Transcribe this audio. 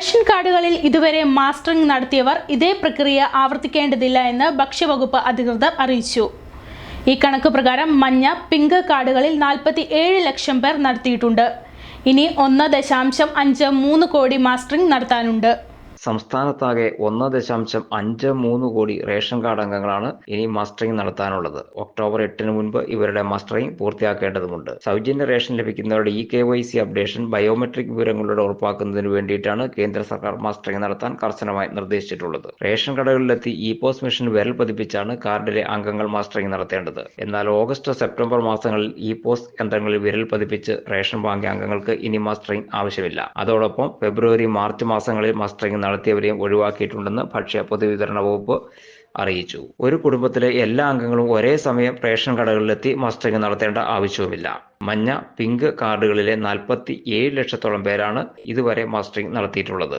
Ration കാർഡുകളിൽ ഇതുവരെ mastering നടത്തിയവർ ഇതേ പ്രക്രിയ ആവർത്തിക്കേണ്ടതില്ല എന്ന് ഭക്ഷ്യവകുപ്പ് അധികൃതർ അറിയിച്ചു. ഈ കണക്ക് പ്രകാരം മഞ്ഞ പിങ്ക് കാർഡുകളിൽ നാൽപ്പത്തി ഏഴ് ലക്ഷം പേർ നടത്തിയിട്ടുണ്ട്. ഇനി ഒന്ന് ദശാംശം അഞ്ച് മൂന്ന് കോടി മാസ്റ്ററിംഗ് നടത്താനുണ്ട്. സംസ്ഥാനത്താകെ ഒന്ന് ദശാംശം അഞ്ച് മൂന്ന് കോടി റേഷൻ കാർഡ് അംഗങ്ങളാണ് ഇനി മസ്റ്ററിംഗ് നടത്താനുള്ളത്. ഒക്ടോബർ എട്ടിന് മുൻപ് ഇവരുടെ മസ്റ്ററിംഗ് പൂർത്തിയാക്കേണ്ടതുണ്ട്. സൗജന്യ ration ലഭിക്കുന്നവരുടെ E K Y C updation biometric വിവരങ്ങളുടെ ഉറപ്പാക്കുന്നതിന് വേണ്ടിയിട്ടാണ് കേന്ദ്ര സർക്കാർ മസ്റ്ററിംഗ് നടത്താൻ കർശനമായി നിർദ്ദേശിച്ചിട്ടുള്ളത്. റേഷൻ കടകളിലെത്തി ഇ പോസ് മെഷീൻ വിരൽ പതിപ്പിച്ചാണ് കാർഡിലെ അംഗങ്ങൾ മസ്റ്ററിംഗ് നടത്തേണ്ടത്. എന്നാൽ ഓഗസ്റ്റ് സെപ്റ്റംബർ മാസങ്ങളിൽ ഇ പോസ് യന്ത്രങ്ങളിൽ വിരൽ പതിപ്പിച്ച് റേഷൻ വാങ്ങിയ അംഗങ്ങൾക്ക് ഇനി മസ്റ്ററിംഗ് ആവശ്യമില്ല. അതോടൊപ്പം ഫെബ്രുവരി മാർച്ച് മാസങ്ങളിൽ മസ്റ്ററിംഗ് നടത്തിയവരെയും ഒഴിവാക്കിയിട്ടുണ്ടെന്ന് ഭക്ഷ്യ പൊതുവിതരണ വകുപ്പ് അറിയിച്ചു. ഒരു കുടുംബത്തിലെ എല്ലാ അംഗങ്ങളും ഒരേ സമയം റേഷൻ കടകളിലെത്തി മസ്റ്ററിംഗ് നടത്തേണ്ട ആവശ്യവുമില്ല. മഞ്ഞ പിങ്ക് കാർഡുകളിലെ നാൽപ്പത്തി ഏഴ് ലക്ഷത്തോളം പേരാണ് ഇതുവരെ മസ്റ്ററിംഗ് നടത്തിയിട്ടുള്ളത്.